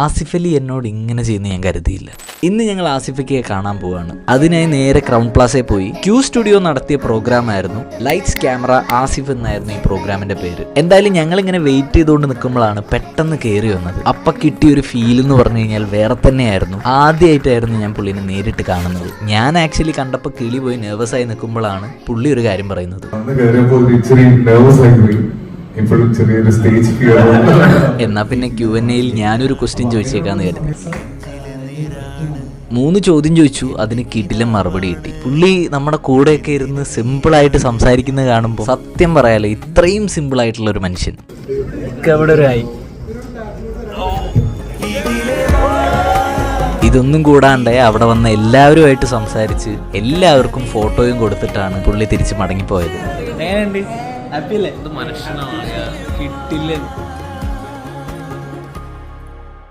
ആസിഫ് അലി എന്നോട് ഇങ്ങനെ ചെയ്യുന്ന ഞാൻ കരുതിയില്ല. ഇന്ന് ഞങ്ങൾ ആസിഫയ്ക്ക് കാണാൻ പോവാണ്. അതിനായി നേരെ ക്രൗൺ പ്ലാസയിൽ പോയി. ക്യൂ സ്റ്റുഡിയോ നടത്തിയ പ്രോഗ്രാം ആയിരുന്നു ലൈറ്റ്സ് ക്യാമറ ആസിഫ് എന്നായിരുന്നു ഈ പ്രോഗ്രാമിന്റെ പേര്. എന്തായാലും ഞങ്ങൾ ഇങ്ങനെ വെയിറ്റ് ചെയ്തുകൊണ്ട് നിൽക്കുമ്പോഴാണ് പെട്ടെന്ന് കയറി വന്നത്. അപ്പൊ കിട്ടിയ ഒരു ഫീൽ എന്ന് പറഞ്ഞു കഴിഞ്ഞാൽ വേറെ തന്നെയായിരുന്നു. ആദ്യമായിട്ടായിരുന്നു ഞാൻ പുള്ളിനെ നേരിട്ട് കാണുന്നത്. ഞാൻ ആക്ച്വലി കണ്ടപ്പോൾ കിളി പോയി നെർവസ് ആയി നിൽക്കുമ്പോഴാണ് പുള്ളി ഒരു കാര്യം പറയുന്നത്. ഇപ്പോഴും ചെറിയൊരു സ്റ്റേജ് ഫിയർ എന്നാ പിന്നെ ക്യു എൻ എയിൽ ഞാനൊരു ക്വസ്റ്റ്യൻ ചോദിച്ചേക്കാന്ന് കരുതി. മൂന്ന് ചോദ്യം ചോദിച്ചു അതിന് കിടിലം മറുപടി കിട്ടി. പുള്ളി നമ്മുടെ കൂടെയൊക്കെ ഇരുന്ന് സിമ്പിളായിട്ട് സംസാരിക്കുന്നത് കാണുമ്പോൾ സത്യം പറയാലോ ഇത്രയും സിമ്പിൾ ആയിട്ടുള്ള ഒരു മനുഷ്യൻ. അവിടെ ഒരു ആയി. ഇതൊന്നും കൂടാണ്ട് അവിടെ വന്ന എല്ലാവരുമായിട്ട് സംസാരിച്ച് എല്ലാവർക്കും ഫോട്ടോയും കൊടുത്തിട്ടാണ് പുള്ളി തിരിച്ച് മടങ്ങിപ്പോയത്. എങ്ങനെയുണ്ട്? ഹാപ്പി അല്ലേ? ഇത് മനുഷ്യനാണ്. കിട്ടില്ല?